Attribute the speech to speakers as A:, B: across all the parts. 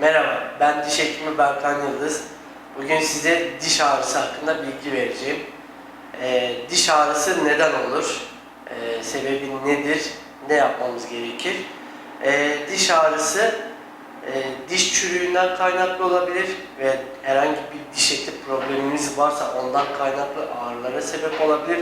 A: Merhaba, ben diş hekimi Berkan Yıldız. Bugün size diş ağrısı hakkında bilgi vereceğim. Ee, diş ağrısı neden olur? Ee, sebebi nedir? Ne yapmamız gerekir? Ee, diş ağrısı e, diş çürüğünden kaynaklı olabilir ve herhangi bir diş eti problemimiz varsa ondan kaynaklı ağrılara sebep olabilir.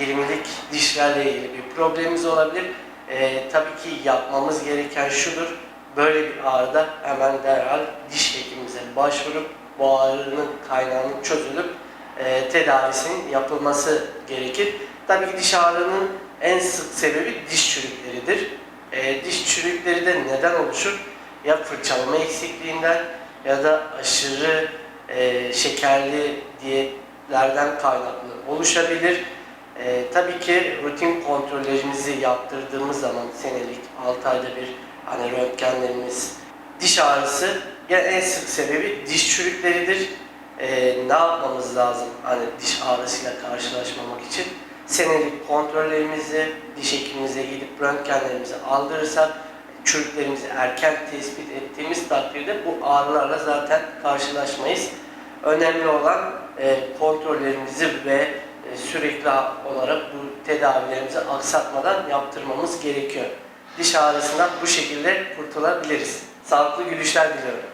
A: 20'lik dişlerle ilgili bir problemimiz olabilir. Ee, tabii ki yapmamız gereken şudur. Böyle bir ağrıda hemen derhal diş hekimimize başvurup bu ağrının kaynağının çözülüp e, tedavisinin yapılması gerekir. Tabii ki diş ağrının en sık sebebi diş çürükleridir. E, diş çürükleri de neden oluşur? Ya fırçalama eksikliğinden ya da aşırı e, şekerli diyetlerden kaynaklı oluşabilir. E, tabii ki rutin kontrollerimizi yaptırdığımız zaman senelik 6 ayda bir hani röntgenlerimiz diş ağrısı ya en sık sebebi diş çürükleridir. E, ne yapmamız lazım hani diş ağrısıyla karşılaşmamak için? Senelik kontrollerimizi diş hekimimize gidip röntgenlerimizi aldırırsak çürüklerimizi erken tespit ettiğimiz takdirde bu ağrılarla zaten karşılaşmayız. Önemli olan e, kontrollerimizi ve e, sürekli olarak bu tedavilerimizi aksatmadan yaptırmamız gerekiyor. Diş ağrısından bu şekilde kurtulabiliriz. Sağlıklı gülüşler diliyorum.